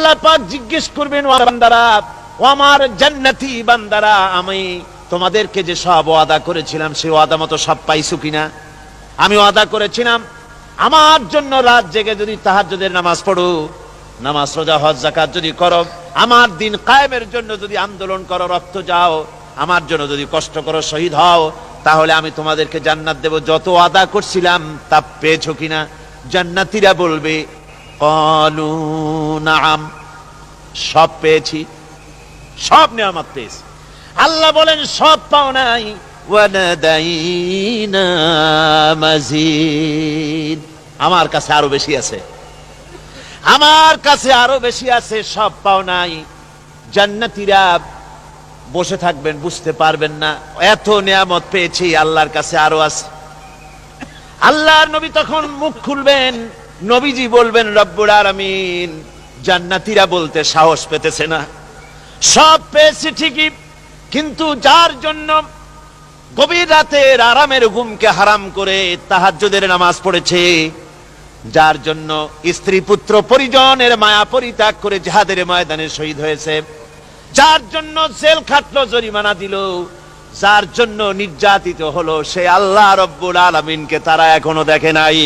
আল্লাহ পাক জিজ্ঞেস করবেন ও বান্দারা, ও আমার জান্নাতি বান্দারা, আমি তোমাদেরকে যে সব ওয়াদা করেছিলাম, সেই ওয়াদা মতো সব পাইছো কিনা? আমি ওয়াদা করেছিলাম, আমার জন্য রাত জেগে যদি তাহাজ্জুদের নামাজ পড়ো, নামাজ, রোজা, হজ জাকাত যদি করো, আমার দিন কায়েমের জন্য যদি আন্দোলন করো, রক্ত যাও, আমার জন্য যদি কষ্ট করো, শহীদ হও, তাহলে আমি তোমাদেরকে জান্নাত দেব। যত আদা করছিলাম, তা পেয়েছ কিনা? জান্নাতীরা বলবে কলু, নাম। সব পেয়েছি। সব নিয়ামত পেয়েছি। আল্লাহ বলেন, সব পাও নাই। আমার কাছে আরও বেশি আছে। আমার কাছে আরও বেশি আছে, সব পাও নাই। জান্নাতীরা বসে থাকবেন, বুঝতে পারবেন না। এত নিয়ামত পেয়েছি, আল্লাহর কাছে আরও আছে। আল্লাহর নবী তখন মুখ খুলবেন। নবীজি বলবেন রব্বুর আলামিন, জান্নাতীরা বলতে সাহস পেতেছে না। সব পেয়েছি ঠিকই, কিন্তু যার জন্য গভীর রাতের আরামের ঘুমকে হারাম করে তাহাজ্জুদের নামাজ পড়েছে, যার জন্য স্ত্রী পুত্র পরিজনের মায়া পরিত্যাগ করে জাহাদের ময়দানে শহীদ হয়েছে, যার জন্য জেল খাটলো, জরিমানা দিল, যার জন্য নির্যাতিত হলো, সে আল্লাহ রব্বুল আলমিনকে তারা এখনও দেখে নাই।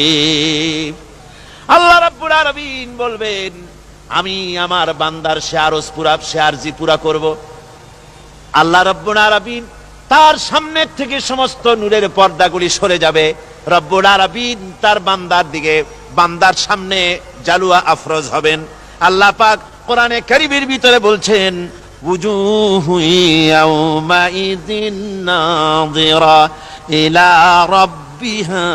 আল্লাহ রব্বুল আলমিন বলবেন আমি আমার বান্দার শেয়ারস পুরা শেয়ার জি পুরা করব আল্লাহ রব্বুল আলমিন তার সামনের থেকে সমস্ত নূরের পর্দাগুলি সরে যাবে রব্বুল আলমিন তার বান্দার দিকে বান্দার সামনে জালুয়া আফরোজ হবেন আল্লাহ পাক কোরআনে কারিমের ভিতরে বলছেন وجوه يومئذ ناظرة إلى ربها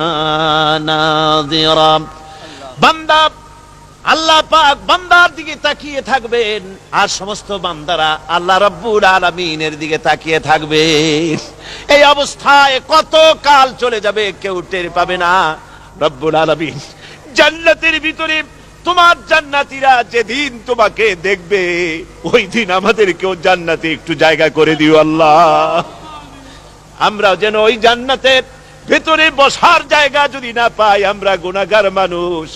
ناظرة বান্দা, আল্লাহ পাক বান্দার দিকে তাকিয়ে থাকবেন, আর সমস্ত বান্দারা আল্লাহ রব্বুল আলমিনের দিকে তাকিয়ে থাকবে এই অবস্থায় কত কাল চলে যাবে কেউ টের পাবে না। রব্বুল আলমিন, জান্নাতের ভিতরে তোমার জান্নাতীরা যেদিন তোমাকে দেখবে, ওই দিন আমাদেরকেও জান্নাতে একটু জায়গা করে দিও আল্লাহ। আমরা যেন ওই জান্নাতের ভেতরে বসার জায়গা যদি না পাই, আমরা গুণাগার মানুষ।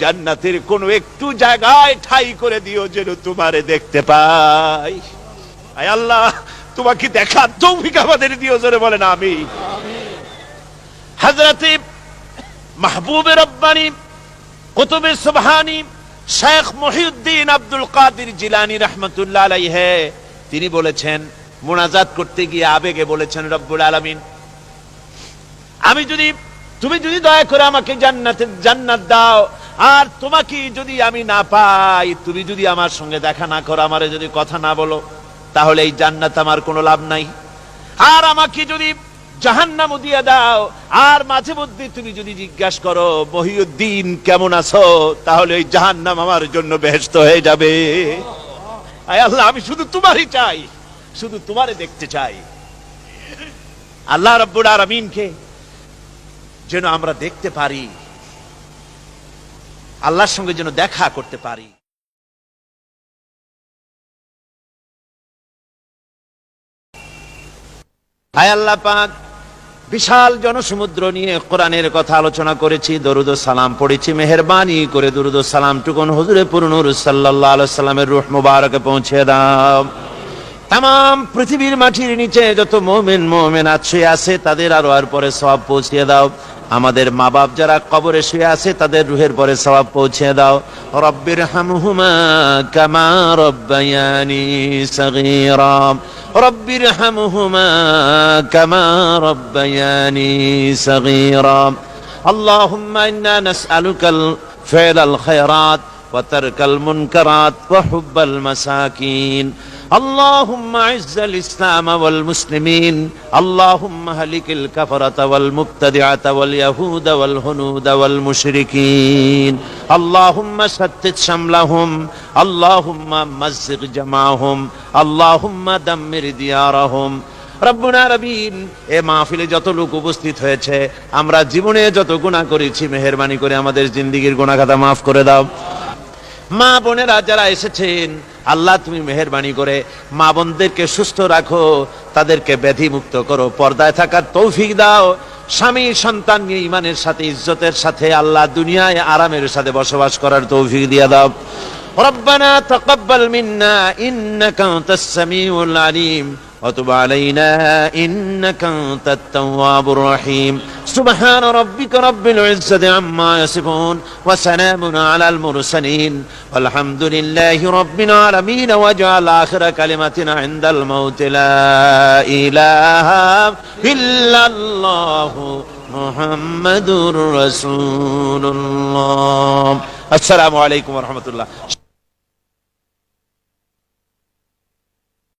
জান্নাতের কোনো একটু জায়গায় ঠাই করে দিও যেন তোমারে দেখতে পাই। আয় আল্লাহ, তোমাকে দেখার তৌফিক আমাদের দিও জোরে বলেন আমি হযরতে মাহবুবে রব্বানী, কুতুবে সুবহানি, শেখ মহিউদ্দিন আব্দুল কাদির জিলানী রহমতুল্লাহ আলাইহে, তিনি বলেছেন, মোনাজাত করতে গিয়ে আবেগে বলেছেন, রব্বুল আলামিন, আমি যদি, তুমি যদি দয়া করে আমাকে জান্নাতের জান্নাত দাও আর তোমাকে যদি আমি না পাই, তুমি যদি আমার সঙ্গে দেখা না করো, আমারে যদি কথা না বলো, তাহলে এই জান্নাত আমার কোনো লাভ নাই। আর আমাকে যদি জাহান্নাম দিয়ে দাও, আর মাঝে মধ্যে তুমি যদি জিজ্ঞাসা করো, মহিউদ্দিন, কেমন আছো? তাহলে ওই জাহান্নাম আমার জন্য বেহেস্ত হয়ে যাবে। আল্লাহ, আমি শুধু তোমারই চাই, শুধু তোমারে দেখতে চাই। আল্লাহ রব্বুল আলামিনকে যেন আমরা দেখতে পারি আল্লাহর সঙ্গে যেন দেখা করতে পারি। হায় আল্লাহ পাক, বিশাল জনসমুদ্র নিয়ে কোরআনের কথা আলোচনা করেছি, দরুদ সালাম পড়েছি, মেহরবানি করে দরুদ সালাম টুকুন হুজুরে পুরনুর সাল্লাল্লাহু আলাইহি সাল্লামের রূহ মুবারকে পৌঁছে দাও। তাম পৃথিবীর মাটির নিচে যত মোমেন মোমেন আছে আছে, তাদের আরও আর পরে সব পৌঁছিয়ে দাও। আমাদের মা বাপ যারা কবরে শুয়ে আছে, তাদের রুহের পরে সবাব পৌঁছে দাও। রব্বির হামহুমা কামা রব্বায়ানি সগীরা। রব্বির হামহুমা কামা রব্বায়ানি সগীরা। আল্লাহুম্মা ইন্না নাসআলুকাল ফিলাল খায়রাত ওয়া তারকাল মুনকারাত ওয়া হুব্বাল মাসাকিন। اللهم اعز الاسلام والمسلمين اللهم هلك الكفرة والمبتدعة واليهود والهنود والمشركين اللهم شتت شملهم اللهم مزق جمعهم اللهم دمر ديارهم রব্বুনা রবিন এ মাহফিলে যত লোক উপস্থিত হয়েছে আমরা জীবনে যত গুণা করেছি মেহরবানি করে আমাদের জিন্দিগির গুণাখাতা মাফ করে দাও মা বোনেরা যারা এসেছেন আল্লাহ তুমি মেহরবানি করে মা বোনদেরকে সুস্থ রাখো তাদেরকে ব্যাধি মুক্ত করো পর্দায় থাকার তৌফিক দাও স্বামী সন্তান নিয়ে ইমানের সাথে ইজ্জতের সাথে আল্লাহ দুনিয়ায় আরামের সাথে বসবাস করার তৌফিক দিয়ে দাও ربنا تقبل منا إنك أنت السميع العليم وتب علينا إنك أنت التواب الرحيم سبحان ربك رب العزة عما يصفون وسلام على المرسلين والحمد لله رب العالمين واجعل آخر كلمتنا عند الموت لا إله إلا الله محمد رسول الله السلام عليكم ورحمة الله